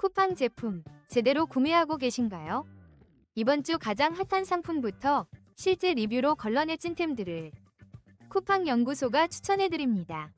쿠팡 제품 제대로 구매하고 계신가요? 이번 주 가장 핫한 상품부터 실제 리뷰로 걸러내 찐템들을 쿠팡 연구소가 추천해드립니다.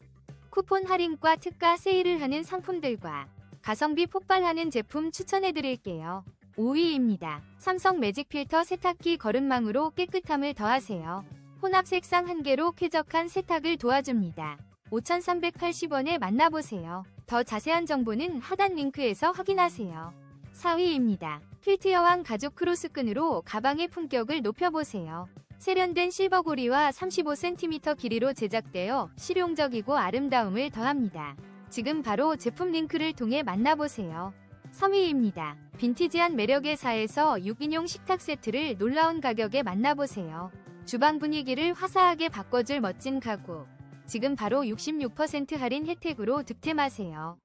쿠폰 할인과 특가 세일을 하는 상품들과 가성비 폭발하는 제품 추천해드릴게요. 5위입니다. 삼성 매직 필터 세탁기 거름망으로 깨끗함을 더하세요. 혼합 색상 한 개로 쾌적한 세탁을 도와줍니다. 5,380원에 만나보세요. 더 자세한 정보는 하단 링크에서 확인하세요. 4위입니다. 필트 여왕 가죽 크로스끈으로 가방의 품격을 높여보세요. 세련된 실버 고리와 35cm 길이로 제작되어 실용적이고 아름다움을 더합니다. 지금 바로 제품 링크를 통해 만나보세요. 3위입니다. 빈티지한 매력의 사에서 6인용 식탁 세트를 놀라운 가격에 만나보세요. 주방 분위기를 화사하게 바꿔줄 멋진 가구. 지금 바로 66% 할인 혜택으로 득템하세요.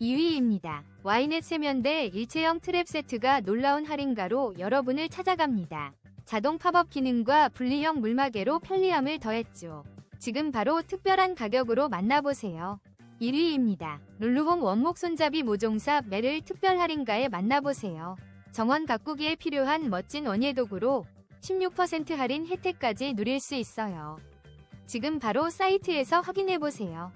2위입니다. 와이넷 세면대 일체형 트랩 세트가 놀라운 할인가로 여러분을 찾아갑니다. 자동 팝업 기능과 분리형 물마개로 편리함을 더했죠. 지금 바로 특별한 가격으로 만나보세요. 1위입니다. 룰루홈 원목 손잡이 모종사 매를 특별 할인가에 만나보세요. 정원 가꾸기에 필요한 멋진 원예 도구로 16% 할인 혜택까지 누릴 수 있어요. 지금 바로 사이트에서 확인해보세요.